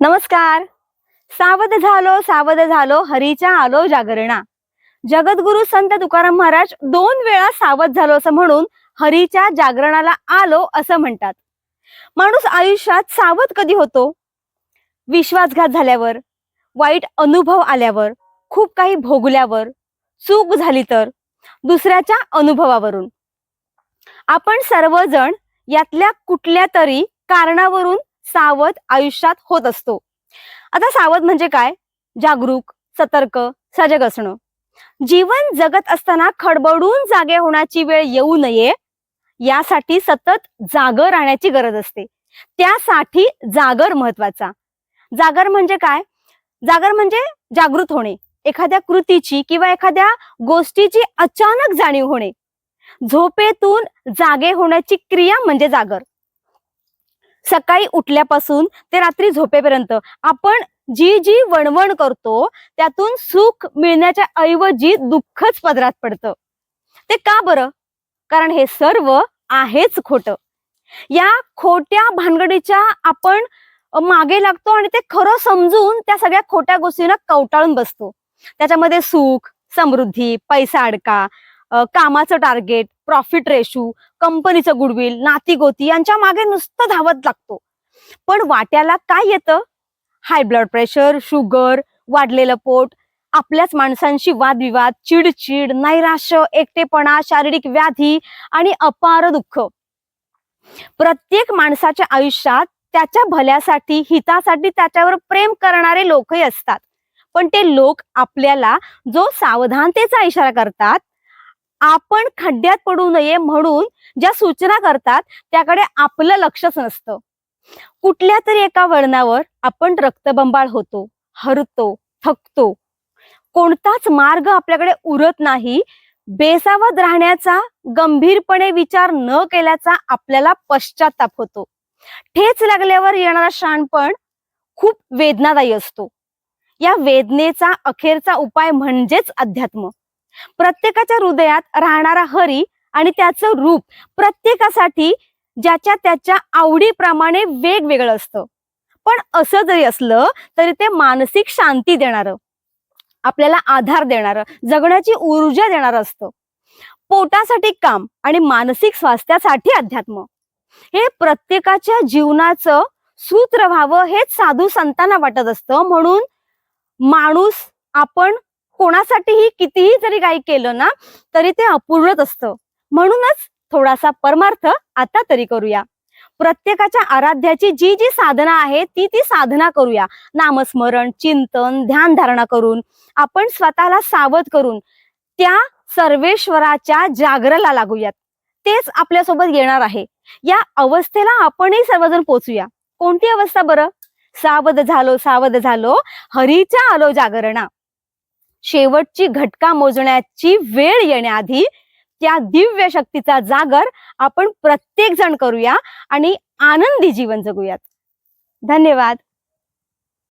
नमस्कार. सावध झालो सावध झालो हरीच्या आलो जागरणा. जगद्गुरु संत तुकाराम महाराज दोन वेळा सावध झालो असं म्हणून हरीच्या जागरणाला आलो असं म्हणतात. माणूस आयुष्यात सावध कधी होतो? विश्वासघात झाल्यावर वाईट अनुभव आल्यावर खूप काही भोगल्यावर चूक झाली तर दुसऱ्याच्या अनुभवावरून. आपण सर्वजण यातल्या कुठल्या तरी कारणावरून सावध आयुष्यात होत असतो. आता सावध म्हणजे काय? जागरूक सतर्क सजग असणं. जीवन जगत असताना खडबडून जागे होण्याची वेळ येऊ नये यासाठी सतत जागर राहण्याची गरज असते. त्यासाठी जागर महत्त्वाचा जागर म्हणजे काय? जागर म्हणजे जागृत होणे एखाद्या कृतीची किंवा एखाद्या गोष्टीची अचानक जाणीव होणे. झोपेतून जागे होण्याची क्रिया म्हणजे जागर. सकाळी उठल्यापासून ते रात्री झोपेपर्यंत. आपण जी जी वणवण करतो त्यातून सुख मिळण्याच्या ऐवजी दुःखच पदरात पडतं. ते का बरं? कारण हे सर्व आहेच खोट. या खोट्या भानगडीच्या आपण मागे लागतो आणि ते खरं समजून त्या सगळ्या खोट्या गोष्टींना कवटाळून बसतो. त्याच्यामध्ये सुख समृद्धी पैसा अडका कामाचं टार्गेट प्रॉफिट रेशू कंपनीचं गुडविल नाती गोती यांच्या मागे नुसतं धावत लागतो. पण वाट्याला काय येतं? हाय ब्लड प्रेशर शुगर वाढलेलं पोट आपल्याच माणसांशी वादविवाद चिडचिड नैराश्य एकटेपणा शारीरिक व्याधी आणि अपार दुःख. प्रत्येक माणसाच्या आयुष्यात त्याच्या भल्यासाठी हितासाठी त्याच्यावर प्रेम करणारे लोकही असतात. पण ते लोक आपल्याला जो सावधानतेचा इशारा करतात आपण खड्ड्यात पडू नये म्हणून ज्या सूचना करतात त्याकडे आपलं लक्षच नसतं. कुठल्या तरी एका वळणावर आपण रक्तबंबाळ होतो हरतो थकतो. कोणताच मार्ग आपल्याकडे उरत नाही. बेसावत राहण्याचा गंभीरपणे विचार न केल्याचा आपल्याला पश्चाताप होतो. ठेच लागल्यावर येणारा शाणपण खूप वेदनादायी असतो. या वेदनेचा अखेरचा उपाय म्हणजेच अध्यात्म. प्रत्येकाच्या हृदयात राहणारा हरी आणि त्याचं रूप प्रत्येकासाठी ज्याच्या त्याच्या आवडीप्रमाणे वेगवेगळं असतं. पण असं जरी असलं तरी ते मानसिक शांती देणारं आपल्याला आधार देणारं जगण्याची ऊर्जा देणारं असतं. पोटासाठी काम आणि मानसिक स्वास्थ्यासाठी अध्यात्म. हे प्रत्येकाच्या जीवनाचं सूत्र व्हावं हेच साधू संतांना वाटत असतं. म्हणून माणूस आपण कोणासाठीही कितीही जरी काही केलं ना तरी ते अपूर्णच असतं. म्हणूनच थोडासा परमार्थ आता तरी करूया. प्रत्येकाच्या आराध्याची जी जी साधना आहे ती ती साधना करूया. नामस्मरण चिंतन ध्यान धारणा करून आपण स्वतःला सावध करून त्या सर्वेश्वराच्या जागराला लागूयात. तेच आपल्यासोबत येणार आहे. या अवस्थेला आपणही सर्वजण पोचूया. कोणती अवस्था बरं? सावध झालो सावध झालो हरीच्या आलो जागरणा. शेवटची घटका मोजण्याची वेळ येण्याआधी त्या दिव्य शक्तीचा जागर आपण प्रत्येक जण करूया आणि आनंदी जीवन जगूयात. धन्यवाद.